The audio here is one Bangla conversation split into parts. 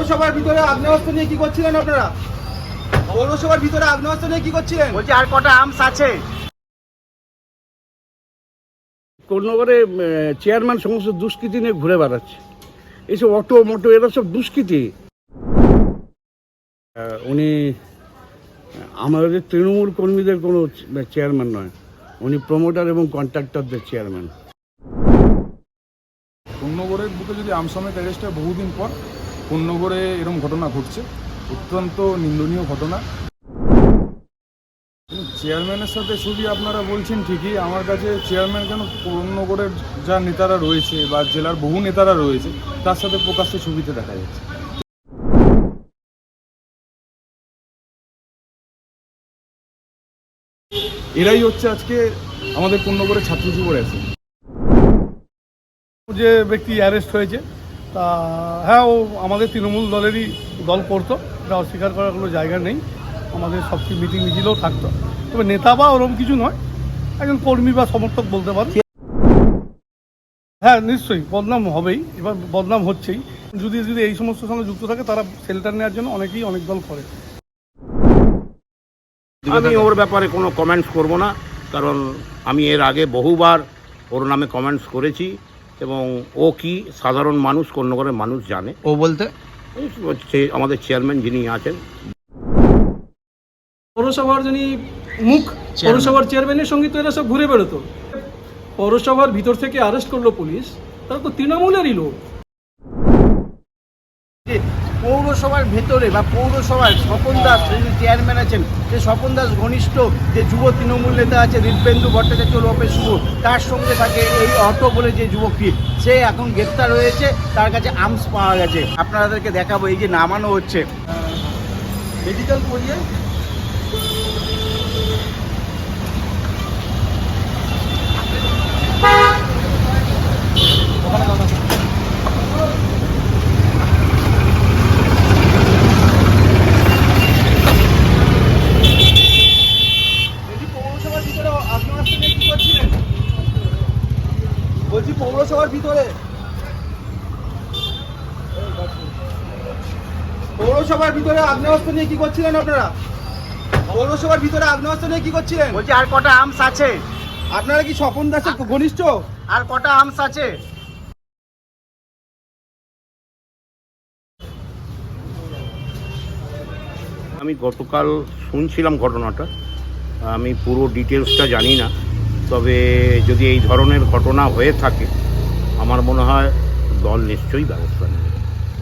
পৌরসভার ভিতরে আগ্নেয়াস্ত্র নিয়ে কি করছিলেন আপনারা? পৌরসভার ভিতরে আগ্নেয়াস্ত্র নিয়ে কি করছিলেন? বলছি আর কটা আমস আছে? কোন্নগরে চেয়ারম্যান সমস্ত দুষ্কৃতি নিয়ে ঘুরে বেড়াচ্ছে। এইসব অটো মোটো এরা সব দুষ্কৃতি। আহ, উনি আমাদের তৃণমূল কর্মীদের কোনো চেয়ারম্যান নয়। উনি প্রমোটার এবং কন্ট্রাক্টরদের চেয়ারম্যান। পূর্ণগড়ের বুকে যদি আমসমেত অ্যারেস্ট হয় বহুদিন পর পূর্ণগড়ে এরকম ঘটনা ঘটছে। অত্যন্ত নিন্দনীয় ঘটনা। চেয়ারম্যানের সাথে ছবি আপনারা বলছেন ঠিকই, আমার কাছে চেয়ারম্যান কেন পূর্ণগড়ের যা নেতারা রয়েছে বা জেলার বহু নেতারা রয়েছে, তার সাথে প্রকাশ্যে ছবিতে দেখা যাচ্ছে। এরাই হচ্ছে আজকে আমাদের পূর্ণগড়ের ছাত্র যুবর আছে। যে ব্যক্তি অ্যারেস্ট হয়েছে তা হ্যাঁ ও আমাদের তৃণমূল দলেরই দল করতো এটা অস্বীকার করার কোনো জায়গা নেই। আমাদের সব মিটিং মিছিলেও থাকতো। তবে নেতা বা ওরকম কিছু নয় একজন কর্মী বা সমর্থক বলতে পারেন। হ্যাঁ নিশ্চয়ই বদনাম হবেই এবার বদনাম হচ্ছেই। যদি যদি এই সমস্ত সঙ্গে যুক্ত থাকে তারা শেল্টার নেওয়ার জন্য অনেকেই অনেক দল করে। আমি ওর ব্যাপারে কোনো কমেন্টস করব না কারণ আমি এর আগে বহুবার ওর নামে কমেন্টস করেছি। এবং ও কি সাধারণ মানুষ কন্যগরের মানুষ জানে। ও বলতে? হচ্ছে আমাদের চেয়ারম্যান যিনি আছেন। পৌরসভার যিনি মুখ পৌরসভার চেয়ারম্যানের সঙ্গে তো এরা সব ঘুরে বেরোতো পৌরসভার ভিতর থেকে আরেস্ট করল পুলিশ তারা তো তৃণমূলেরই লোক যে পৌরসভার ভেতরে বা পৌরসভার স্বপন দাস, যিনি চেয়ারম্যান আছেন, যে স্বপন দাস ঘনিষ্ঠ, যে যুব তৃণমূল নেতা আছে হৃদবেন্দু ভট্টাচার্য লোপে শুভ, তার সঙ্গে থাকে এই অটো বলে যে যুবকটি, সে এখন গ্রেপ্তার হয়েছে, তার কাছে আর্মস পাওয়া গেছে। আপনাদেরকে দেখাবো, এই যে নামানো হচ্ছে। মেডিকেল করিয়ে বলছি পৌরসভার ভিতরে আগ্নেয়াস্ত্র নিয়ে কি করছিলেন বলছি পৌরসভার ভিতরে। পৌরসভার ভিতরে আগ্নেয়াস্ত্র নিয়ে কি করছিলেন আপনারা? পৌরসভার ভিতরে আগ্নেয়াস্ত্র নিয়ে কি করছিলেন? বলছি আর কটা আর্মস আছে? আপনারা কি স্বপন দাসের ঘনিষ্ঠ? আর কটা আর্মস আছে? আমি গতকাল শুনছিলাম ঘটনাটা। আমি পুরো ডিটেলসটা জানি না। তবে যদি এই ধরনের ঘটনা হয়ে থাকে আমার মনে হয় দল নিশ্চয়ই ব্যবস্থা নেবে।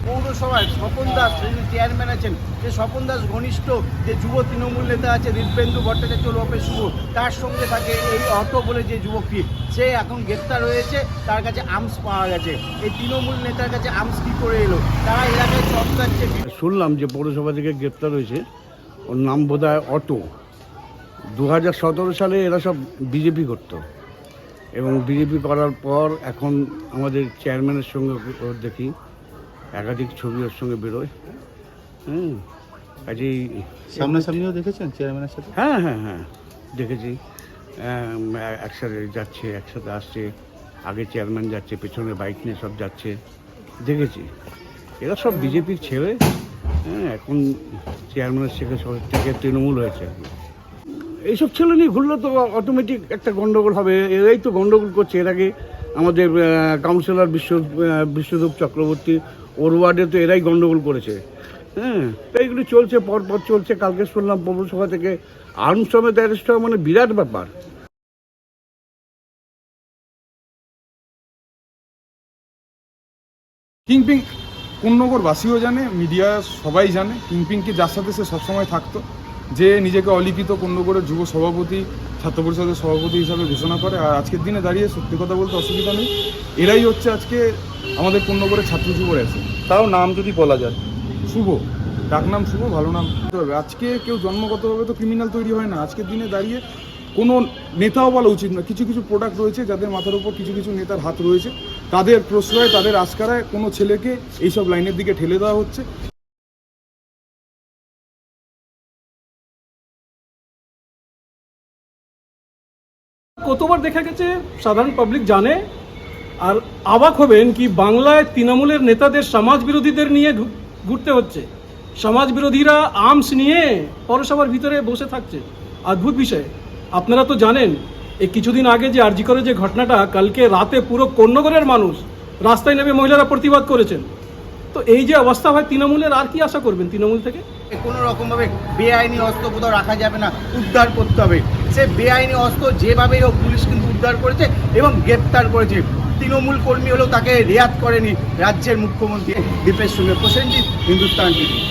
পৌরসভার স্বপন দাস যিনি চেয়ারম্যান আছেন যে স্বপন দাস ঘনিষ্ঠ যে যুব তৃণমূল নেতা আছে হৃদবেন্দু ভট্টাচার্য লোপে শুভ তার সঙ্গে থাকে এই অটো বলে যে যুবকটি সে এখন গ্রেপ্তার হয়েছে তার কাছে আর্মস পাওয়া গেছে। এই তৃণমূল নেতার কাছে আর্মস কী করে এলো? তারা এলাকায় চমকাচ্ছে। শুনলাম যে পৌরসভা থেকে গ্রেপ্তার হয়েছে ওর নাম বোধহয় অটো। দু হাজার সতেরো সালে এরা সব বিজেপি করতো। এবং বিজেপি করার পর এখন আমাদের চেয়ারম্যানের সঙ্গে ওর দেখি একাধিক ছবি ওর সঙ্গে বেরোয়। হুম কাজেই সামনাসামনিও দেখেছেন চেয়ারম্যানের সাথে? হ্যাঁ হ্যাঁ হ্যাঁ দেখেছি। একসাথে যাচ্ছে একসাথে আসছে আগে চেয়ারম্যান যাচ্ছে পেছনে বাইক নিয়ে সব যাচ্ছে দেখেছি। এরা সব বিজেপির ছেলে। হ্যাঁ এখন চেয়ারম্যানের থেকে সব থেকে তৃণমূল হয়েছে। এইসব ছেলে নিয়ে ঘুরলে তো অটোমেটিক একটা গন্ডগোল হবে। এরাই তো গন্ডগোল করছে। এর আগে আমাদের কাউন্সিলর বিশ্ব বিশ্বদেব চক্রবর্তী, ওর ওয়ার্ডে তো এরাই গন্ডগোল করেছে। হ্যাঁ তো এইগুলি চলছে পর পর চলছে। কালকে শুনলাম পৌরসভা থেকে আর্ম সমেত অ্যারেস্ট হওয়া মানে বিরাট ব্যাপার। কিংপিং পূর্ণগড়বাসীও জানে, মিডিয়া সবাই জানে, কিংপিংকে যার সাথে সে সবসময় থাকতো। যে নিজেকে অলিখিত পূর্ণগড়ের যুব সভাপতি ছাত্র পরিষদের সভাপতি হিসাবে ঘোষণা করে। আর আজকের দিনে দাঁড়িয়ে সত্যি কথা বলতে অসুবিধা নেই। এরাই হচ্ছে আজকে আমাদের করে ছাত্র যুবর আছে তাও নাম যদি বলা যায়। শুভ। ডাকনাম শুভ ভালো নাম। হবে আজকে কেউ জন্মগতভাবে তো ক্রিমিনাল তৈরি হয় না। আজকের দিনে দাঁড়িয়ে কোনো নেতাও বলা উচিত না কিছু কিছু প্রোডাক্ট রয়েছে যাদের মাথার উপর কিছু কিছু নেতার হাত রয়েছে। তাদের প্রশ্রয়ে তাদের আস্কারায় কোনো ছেলেকে এইসব লাইনের দিকে ঠেলে দেওয়া হচ্ছে। কতবার দেখা গেছে, সাধারণ পাবলিক জানে। আর অবাক হবেন কি বাংলায় তৃণমূলের নেতাদের সমাজ বিরোধীদের নিয়ে ঘুরতে হচ্ছে। সমাজ বিরোধীরা আর্মস নিয়ে পৌরসভার ভিতরে বসে থাকছে। অদ্ভুত বিষয়। আপনারা তো জানেন এই কিছুদিন আগে যে আরজি করে যে ঘটনাটা, কালকে রাতে পুরো কন্যগরের মানুষ রাস্তায় নেমে মহিলারা প্রতিবাদ করেছেন। তো এই যে অবস্থা হয় তৃণমূলের, আর কি আশা করবেন তৃণমূল থেকে? কোনো রকমভাবে বেআইনি অস্ত্র কোথাও রাখা যাবে না, উদ্ধার করতে হবে। সে বেআইনি অস্ত্র যেভাবেই হোক পুলিশ কিন্তু উদ্ধার করেছে এবং গ্রেপ্তার করেছে। তৃণমূল কর্মী হলেও তাকে রেয়াত করেনি রাজ্যের মুখ্যমন্ত্রী দীপের সঙ্গে প্রসেনজিৎ, হিন্দুস্তান টিভি।